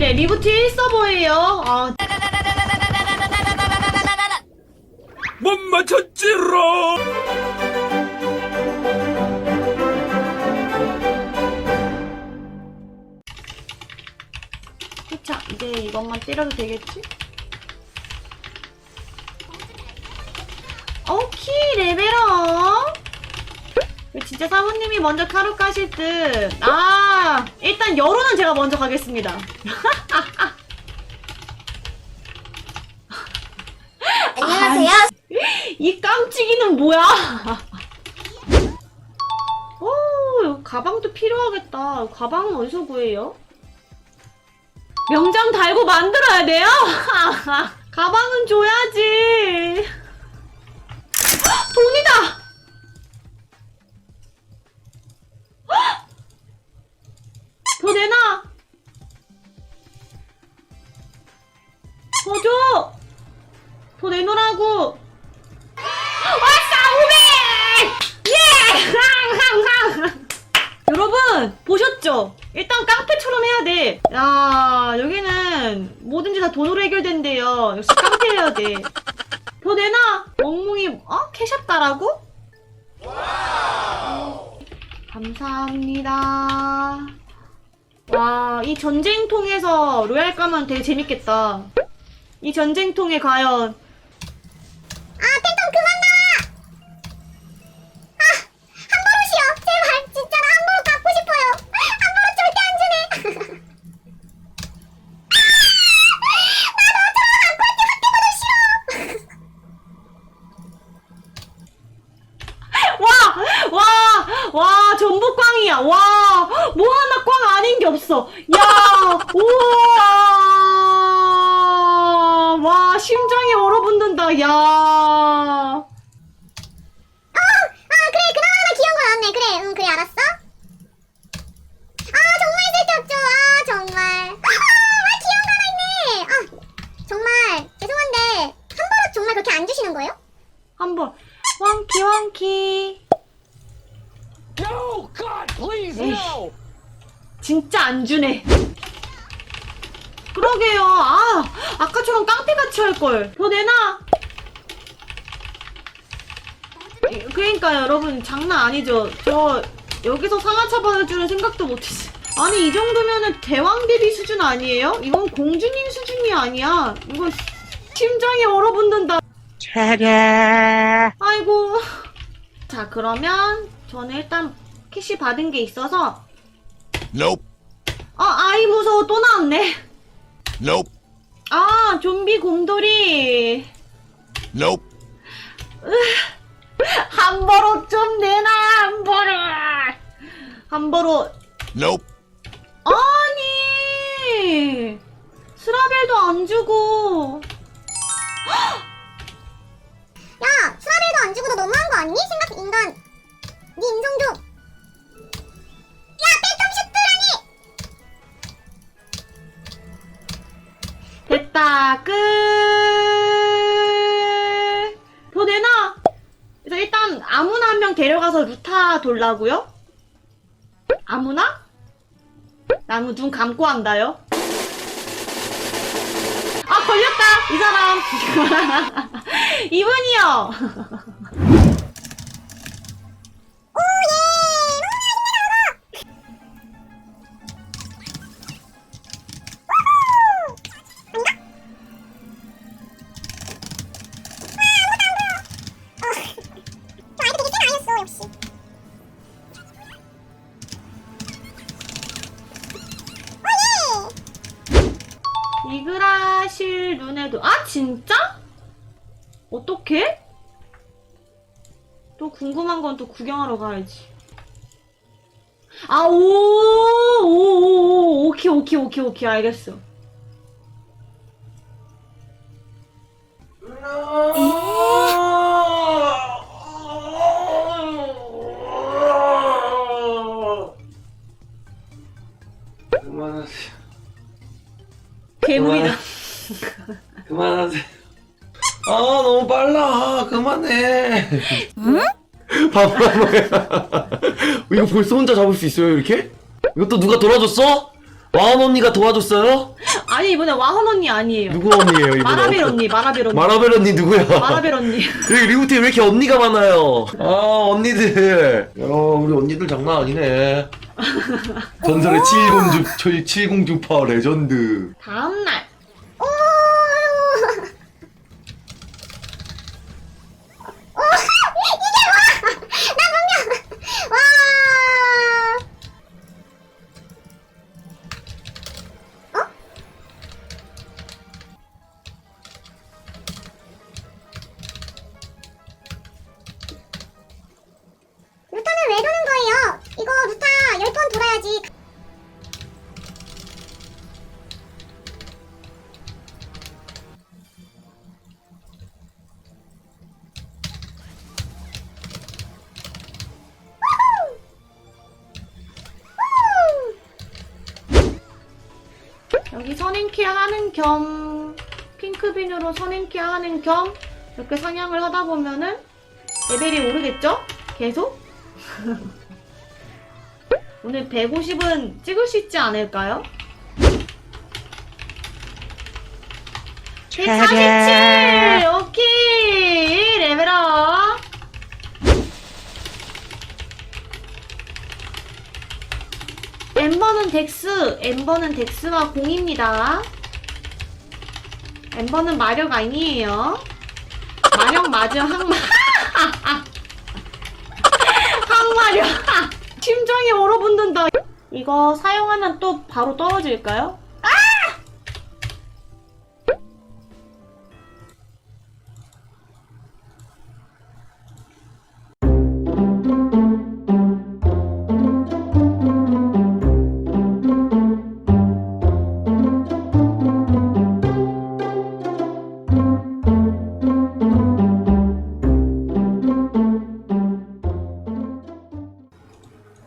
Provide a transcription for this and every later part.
그래 리부트 1서버예요. 아. 못 맞췄지롱. 자 이제 이것만 때려도 되겠지? 오케이 레벨업 진짜 사모님이 먼저 카루 까실 듯 아 일단 여론은 제가 먼저 가겠습니다 안녕하세요. 이 깜찍이는 뭐야 오 가방도 필요하겠다 가방은 어디서 구해요? 명장 달고 만들어야 돼요? 가방은 줘야지 헉, 돈이다 더 줘! 더 내놓으라고! 왔어! 500! 예! 여러분, 보셨죠? 일단 깡패처럼 해야 돼. 야, 여기는 뭐든지 다 돈으로 해결된대요. 역시 깡패 해야 돼. 더 내놔! 멍멍이, 어? 캐샵 가라고? 감사합니다. 와, 이 전쟁통에서 로얄 가면 되게 재밌겠다. 이 전쟁통에 과연 심장이 얼어붙는다. 야! 어, 아, 그래, 그나마 하나 귀여운 거 나왔네. 그래, 응, 그래, 알았어. 아, 정말 쓸데없죠. 아, 정말. 아, 귀여운 거 하나 있네. 아, 정말, 죄송한데, 한 버릇 정말 그렇게 안 주시는 거예요? 한번 원키 원키. No God please no 진짜 안 주네. 그러게요. 아, 아까처럼 깡패같이 할 걸. 더 내놔. 이- 그러니까요, 여러분 장난 아니죠. 저 여기서 상하차 받아주는 생각도 못했어요. 아니 이 정도면은 대왕 대비 수준 아니에요? 이건 공주님 수준이 아니야. 이건 심장이 얼어붙는다. 아이고. 자 그러면 저는 일단 캐시 받은 게 있어서 Nope. 아 아이 무서워 또 나왔네. Nope. 아 좀비 곰돌이. Nope. 한 버릇 좀 내놔. 한 버릇. Nope. 아니 스라벨도 안 주고. 끝. 더 내놔. 그래서 일단 아무나 한 명 데려가서 루타 돌라고요? 아무나? 나무 눈 감고 한다요? 아 걸렸다 이 사람 이분이요 진짜? 어떻게? 또 궁금한 건 또 구경하러 가야지. 아, 오, 오, 오, 오, 오케이, 오케이, 오케이, 오케이, 알겠어. 그 아 너무 빨라. 그만해. 응? 봐봐 뭐야. 이거 벌써 혼자 잡을 수 있어요 이렇게? 이것도 누가 돌아줬어? 와은 언니가 도와줬어요? 아니 이번에 와헌 언니 아니에요. 누구 언니예요 이분? 마라벨 언니, 마라벨 언니. 마라벨 언니 누구야? 마라벨 언니. 여기 리우트에 왜 이렇게 언니가 많아요? 아 언니들. 야 우리 언니들 장난 아니네. 전설의 70주 70주파 레전드. 다음 날. 선행케어 하는 겸 핑크빈으로 선행케어 하는 겸 이렇게 사냥을 하다 보면은 레벨이 오르겠죠? 계속? 오늘 150은 찍을 수 있지 않을까요? 147! 오케이! 레벨업! 엠버는 덱스, 엠버는 덱스와 공입니다. 엠버는 마력 아니에요. 마력 맞음 항마. 항마력. 심장이 얼어붙는다. 이거 사용하면 또 바로 떨어질까요?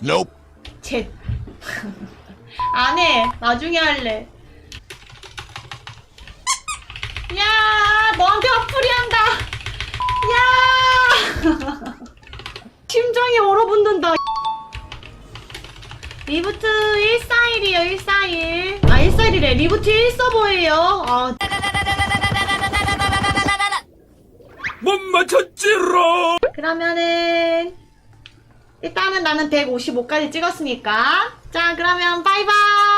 Nope. 제. 안 해. 나중에 할래. 야, 너한테 화풀이 한다. 야! 심장이 얼어붙는다. 리부트 141이요, 141. 아, 141이래. 리부트 1서버예요. 아, 못 맞췄지롱! 그러면은 일단은 나는 155까지 찍었으니까. 자 그러면 바이바이